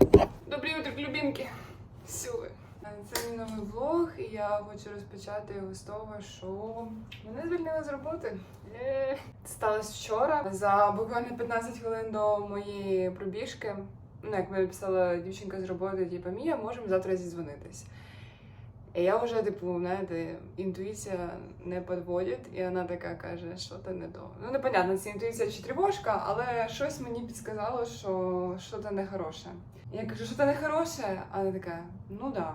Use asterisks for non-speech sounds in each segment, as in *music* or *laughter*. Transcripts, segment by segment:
Добрий утро, любимки! Сюли. Це мій новий влог, і я хочу розпочати його з того, що мене звільнили з роботи. Це сталося вчора. За буквально 15 хвилин до моєї пробіжки. Ну, як мені писала дівчинка з роботи, типу, Мія, можемо завтра зізвонитись. І я вже, типу, знаєте, інтуїція не підводить, і вона така каже, що то не то. Ну, непонятно, це інтуїція чи тривожка, але щось мені підсказало, що що-то нехороше. Я кажу, що то нехороше, а вона така, ну да.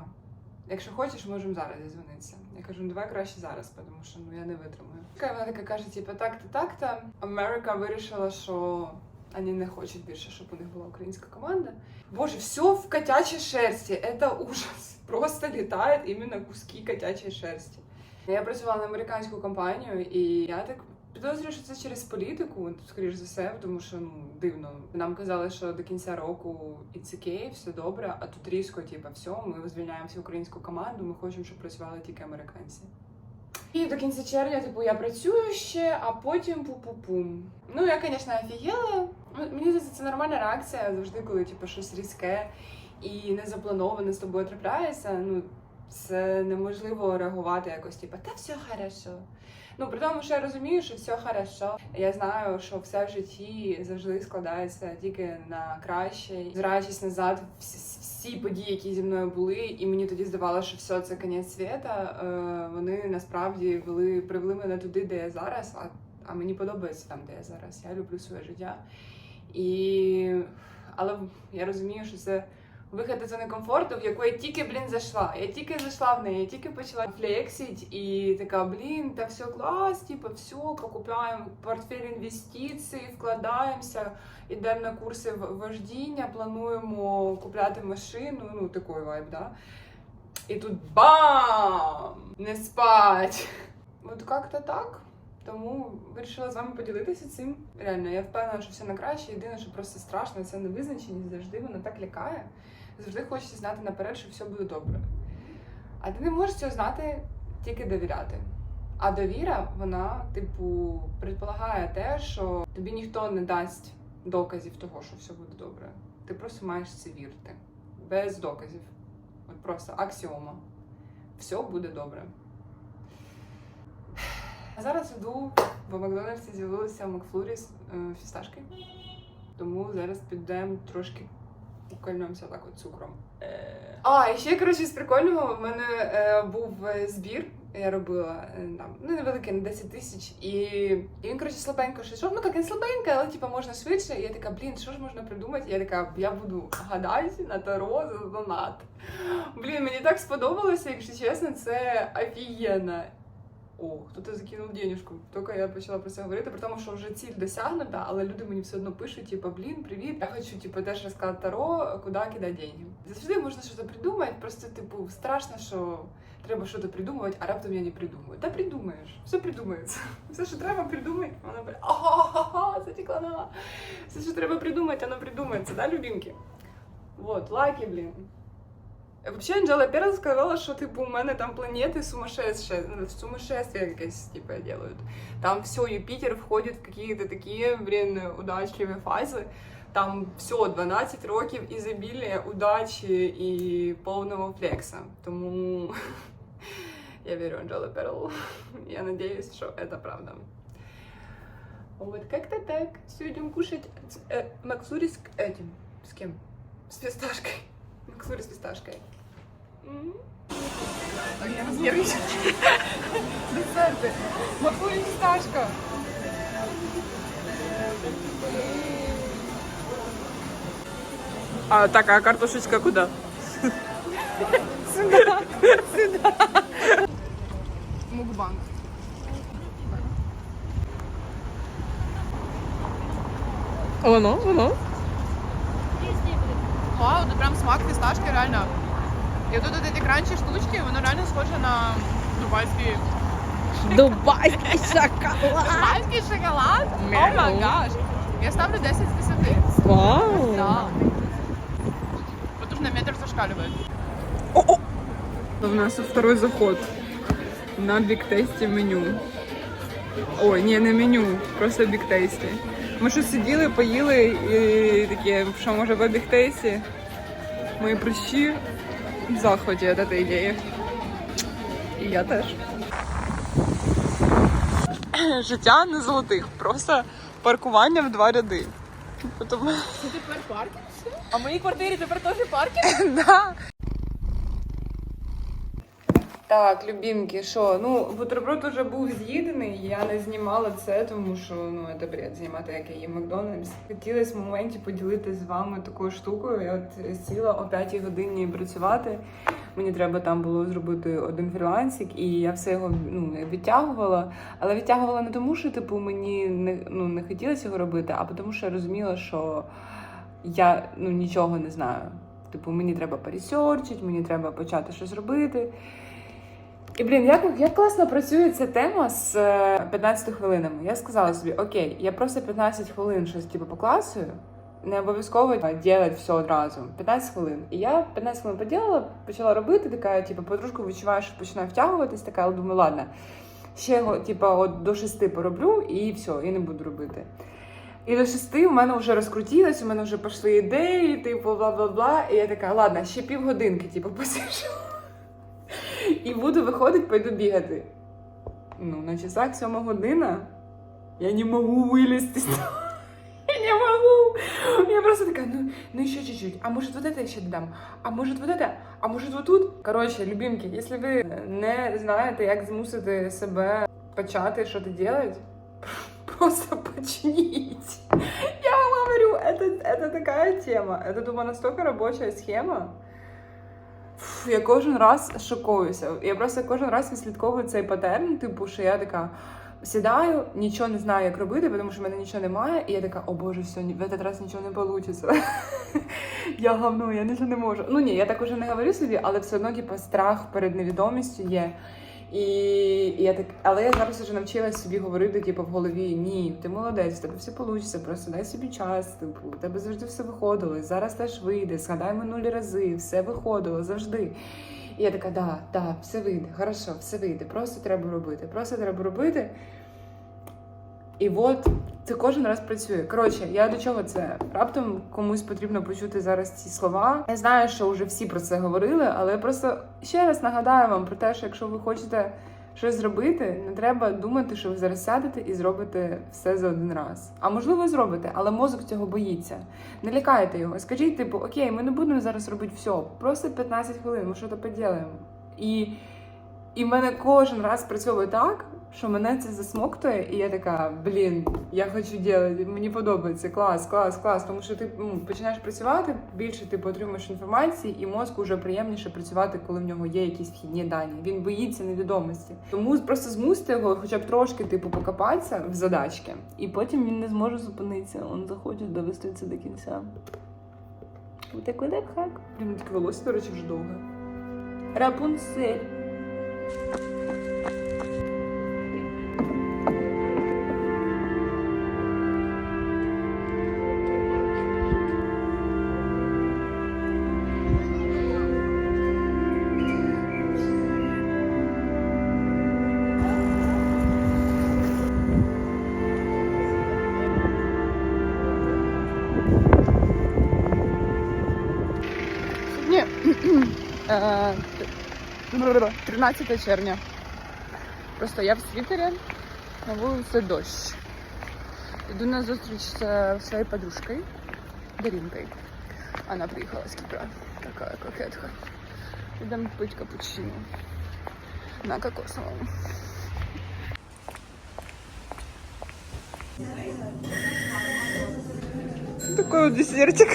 Якщо хочеш, можемо зараз зізвонитися. Я кажу, ну давай краще зараз, тому що ну я не витримаю. І вона така каже, типу, так-то, так-то. Америка вирішила, що вони не хочуть більше, щоб у них була українська команда. Боже, все в котячей шерсті. Это ужас. Просто літають іменно куски котячої шерсті. Я працювала на американську компанію, і я так підозрюю, що це через політику, скоріш за все, тому що ну дивно. Нам казали, що до кінця року it's okay, все добре, а тут різко, типу, все, ми звільняємо всю українську команду, ми хочемо, щоб працювали тільки американці. І до кінця червня, типу, я працюю ще, а потім пу-пу-пум. Ну, я, звісно, офігела. Мені здається, це нормальна реакція завжди, коли типу, щось різке і незаплановане з тобою трапляється. Ну, це неможливо реагувати якось, типу, та все хорошо. Ну, при тому, що я розумію, що все хорошо. Я знаю, що все в житті завжди складається тільки на краще. Зраючись назад, всі, всі події, які зі мною були, і мені тоді здавалося, що все це кінець світа. Е, вони насправді вели, привели мене туди, де я зараз. А, а мені подобається там, де я зараз. Я люблю своє життя. І... Але я розумію, що це вихід із зони комфорту, в яку я тільки, блін, зайшла. Я тільки зайшла в неї, я тільки почала флексить і така, блін, та все клас, типу, все, покупаємо портфель інвестицій, вкладаємося, йдемо на курси вождіння, плануємо купляти машину, ну такий вайб, да? І тут бам! Не спать! *laughs* От як-то так. Тому вирішила з вами поділитися цим. Реально, я впевнена, що все на краще. Єдине, що просто страшно, це невизначеність. Завжди вона так лякає. Завжди хочеться знати наперед, що все буде добре. А ти не можеш цього знати, тільки довіряти. А довіра, вона, типу, предполагає те, що тобі ніхто не дасть доказів того, що все буде добре. Ти просто маєш це вірити. Без доказів. От просто аксіома. Все буде добре. А зараз іду, бо в Макдональдсі з'явилися Макфлурі з е, фісташки. Тому зараз підемо трошки укольнемося так от цукром. Е, А, і ще, коротше, з прикольного в мене е, був е, збір. Я робила е, там, ну, невеликий на 10 тисяч, і, і він, коротше, слабенько щось. йшов. Ну, як він слабенько, але типу, можна швидше. І я така, блін, що ж можна придумати? Я така, я буду гадати на таро за донат. Блін, мені так сподобалося, якщо чесно, це офігенно. О, хто-то закинув денежку. Тільки я почала про це говорити, при тому, що вже ціль досягнута, але люди мені все одно пишуть, типу, блін, привіт. Я хочу, типу, теж розказати таро, куди кидати деньги. Завжди можна щось придумати, просто, типу, страшно, що треба щось придумувати, а раптом я не придумаю. Та придумаєш, все придумається. Все, що треба придумати, воно буде ага, затекла нога. Все, що треба придумати, воно придумається, да, любімки? Вот, лайки, блін. Вообще, Анджела Перл сказала, що типу у мене там планети сумасшедшие, ну, сумасшествие якесь типа делают. Там все, Юпитер входит в какие-то такие, блин, удачливі фази. Там все, 12 років ізобілія, удачі і повного флекса. Тому *laughs* я вірю Анджела Перл. *laughs* Я надеюсь, що це правда. Вот как-то так. Все, идем кушать э, Макфлури с этим. С кем? С фисташкой. *laughs* Макфлури с фисташкой. Я нервничаю. Десерти. Макфлури фисташка. А так, а картошечка куда? Сюда. *laughs* Сюда. Мукбанк. Воно, воно. Вау, тут прям смак фісташки, реально. І тут ці кранчі штучки, воно реально схоже на дубайський Дубайський шоколад. дубайський шоколад. О май гаш. Я ставлю 10 з 10. Вау. Да. Вот тут на метр зашкаливает. У нас второй заход на біктейсті меню. Ой, ні, не меню, просто біктейсті. Ми що сиділи, поїли і такі, що може в біктейсті? Мої прыщі в захваті від цієї ідеї. І я теж. *clears throat* Життя не золотих, просто паркування в два ряди. Потім... Це тепер паркінг? А в моїй квартирі тепер теж паркінг? *laughs* да. Так, любімки, що? Ну, бутерброд уже був з'їдений, я не знімала це, тому що ну це бред знімати, як я їм Макдональдс. Хотілося в моменті поділитися з вами такою штукою. Я от сіла о 5 годині працювати. Мені треба там було зробити один фрілансик, і я все його ну, відтягувала. Але відтягувала не тому, що типу мені не, ну, не хотілося його робити, а тому, що я розуміла, що я ну, нічого не знаю. Типу, мені треба поресерчити, мені треба почати щось робити. І блін, як, як класно працює ця тема з е, 15 хвилинами. Я сказала собі, окей, я просто 15 хвилин щось типу покласую, не обов'язково робити все одразу. 15 хвилин. І я 15 хвилин поділила, почала робити, така, типу, подружку відчуваю, що починаю втягуватись, така, але думаю, ладно, ще його, типу, от до 6 пороблю і все, і не буду робити. І до шести у мене вже розкрутилось, у мене вже пішли ідеї, типу, бла-бла-бла. І я така, ладно, ще півгодинки, типу, *laughs* посижу. І буду виходити, пойду бігати. Ну, на часах сьома година. Я не можу вилізти *laughs* з того. Я не можу. Я просто така, ну, ну ще чуть-чуть. А може вот это ще додам? А може вот это? А може вот тут? Коротше, любимки, якщо ви не знаєте, як змусити себе почати щось робити, *laughs* просто почніть. Я вам говорю, это, это такая тема. Это, думаю, настолько рабочая схема. Фу, я кожен раз шокуюся. Я просто кожен раз відслідковую цей патерн, типу, що я така сідаю, нічого не знаю, як робити, тому що в мене нічого немає, і я така, о боже, все, в этот раз нічого не вийде. *laughs* я говно, я нічого не можу. Ну ні, я так уже не говорю собі, але все одно, типу, страх перед невідомістю є. І, і я так, але я зараз вже навчилась собі говорити, типу, в голові: ні, ти молодець, в тебе все вийде, просто дай собі час. Типу, у тебе завжди все виходило. Зараз теж вийде. Згадай минулі рази, все виходило завжди. І я така, да, да, все вийде, хорошо, все вийде. Просто треба робити. Просто треба робити. І от це кожен раз працює. Коротше, я до чого це? Раптом комусь потрібно почути зараз ці слова. Я знаю, що вже всі про це говорили, але я просто ще раз нагадаю вам про те, що якщо ви хочете щось зробити, не треба думати, що ви зараз сядете і зробите все за один раз. А можливо, зробите, але мозок цього боїться. Не лякайте його. Скажіть, типу, окей, ми не будемо зараз робити все, просто 15 хвилин, ми щось поділимо. І, і в мене кожен раз працьовує так, що мене це засмоктує, і я така, блін, я хочу робити, мені подобається, клас, клас, клас. Тому що ти ну, починаєш працювати, більше ти отримуєш інформації, і мозку вже приємніше працювати, коли в нього є якісь вхідні дані. Він боїться невідомості. Тому просто змусити його, хоча б трошки, типу, покопатися в задачки, і потім він не зможе зупинитися. Він захоче довести це до кінця. Такий лайфхак. Блін, таке волосся, до речі, вже довге. Рапунцель. 13 червня. Просто я в світері, на вулиці дощ. Іду на зустріч з своєю подружкою Дарінкою. Вона приїхала з Кіпра. Така кокетка. Ідемо пити капучино. На кокосовому. Такой вот десертик.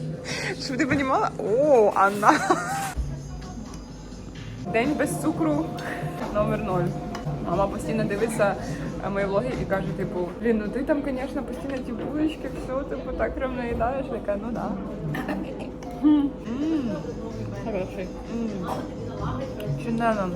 *laughs* Щоб ти розуміла? О, Анна. День без цукру номер ноль. Мама постійно дивиться е, мої влоги і каже, типу, блін, ну ти там, звісно, постійно ті булочки, все, типу, так прям наїдаєш. Я така, ну да. Хороший. Чудно.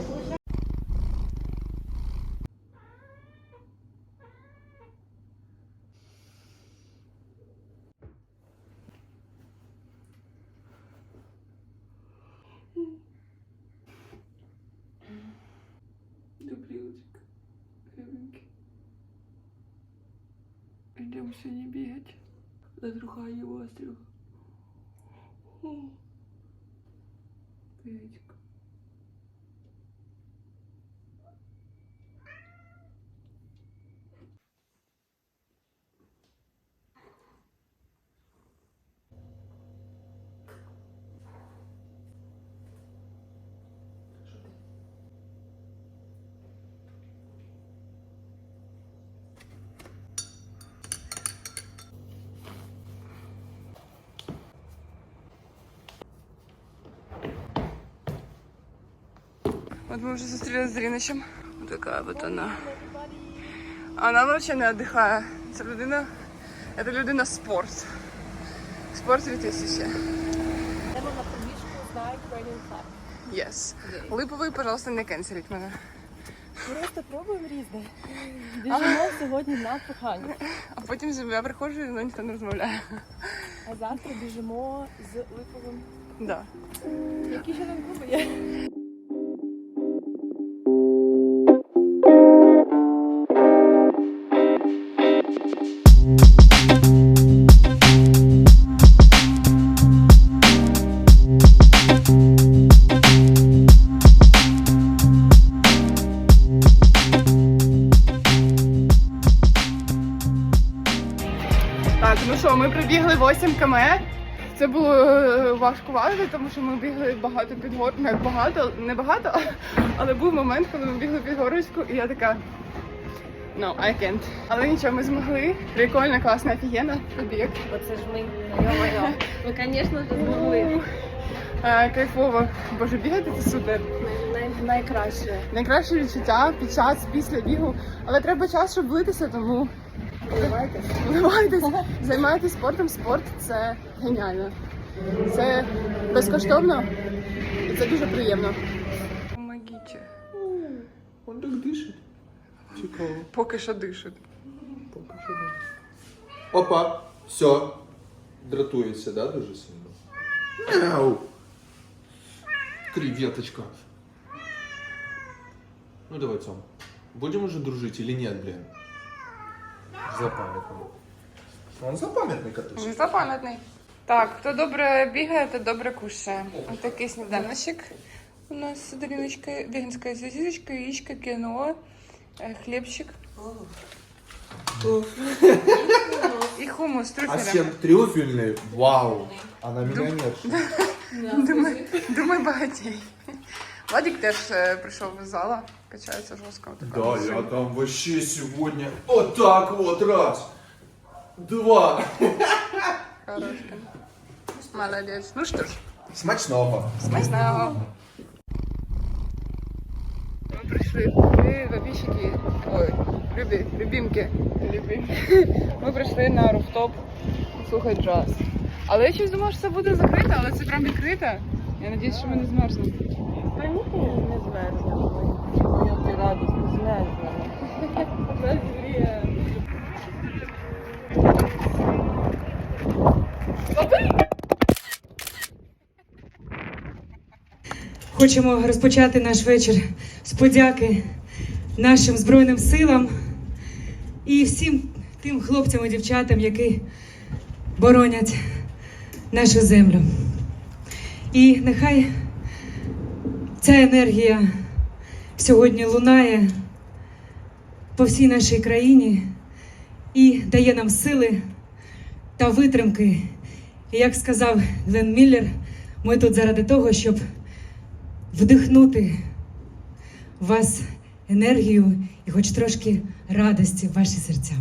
Йдемо сьогодні бігати Затрухаю острів. Вот мы уже зустрілися з Ріночем. Така вот она. Она вообще не отдыхає. Це людина, це людина спорт. Спорт 2000. Йдемо на пробіжку з Nike Running Club. Yes. Липовий, пожалуйста, не кенселіть мене. Просто пробуємо різне. *laughs* Біжимо сьогодні на прохання. А потім я приходжу і ніхто не розмовляє. А завтра біжимо з липовим. Да. Які ще там клуби є? 8 км. Це було е, важкувато, тому що ми бігли багато під гор... Не багато, не багато, але був момент, коли ми бігли під горочку, і я така. No, I can't. Але нічого, ми змогли. Прикольно, класно, офігенно. Побіг. Оце ж ми. Йо-моє. Ви, звісно, змогли. Е, Кайфово. Боже, бігати це супер. Найкраще. Найкраще відчуття під час після бігу. Але треба час, щоб влитися, тому Давайте. вливайтесь, займайтесь спортом. Спорт це геніально. Це безкоштовно і це дуже приємно. Помогіть. Он так дышит. Цікаво. Поки що дишить. Поки що да. Опа, все. Дратується, да, дуже сильно? Мяу. Креветочка. Ну давай, Цом. Будем уже дружить или нет, блин? Запамятный. Он запамятный котусик. Він запам'ятний. Так, хто добре бігає, то добре кушає. Ось такий сніданочок. У нас даріночка, веганська сосисочка, яичко, кіно, е, хлібчик. І хумус з А с трюфелем. чем трюфельный? Вау. Она миллионерша. *laughs* Думай, думай багатій. Владик теж е, прийшов з зала, качається жорстко. Да, я там вообще сегодня вот так вот раз, два. Хороший. Молодець. Ну що ж, Смачного. смачного. Ми прийшли ви вапіщики. Ой, любі, любімки. Любімки. *laughs* Ми прийшли на руфтоп слухати джаз. Але я щось думала, що це буде закрите, але це прям відкрите. Я надіюсь, що ми не змерзнемо. Та ні, не змерзнемо. Я ти радісно змерзнемо. Хочемо розпочати наш вечір з подяки нашим Збройним силам і всім тим хлопцям і дівчатам, які боронять нашу землю. І нехай ця енергія сьогодні лунає по всій нашій країні і дає нам сили та витримки. І як сказав Глен Міллер, ми тут заради того, щоб вдихнути в вас енергію і хоч трошки радості в ваші серця.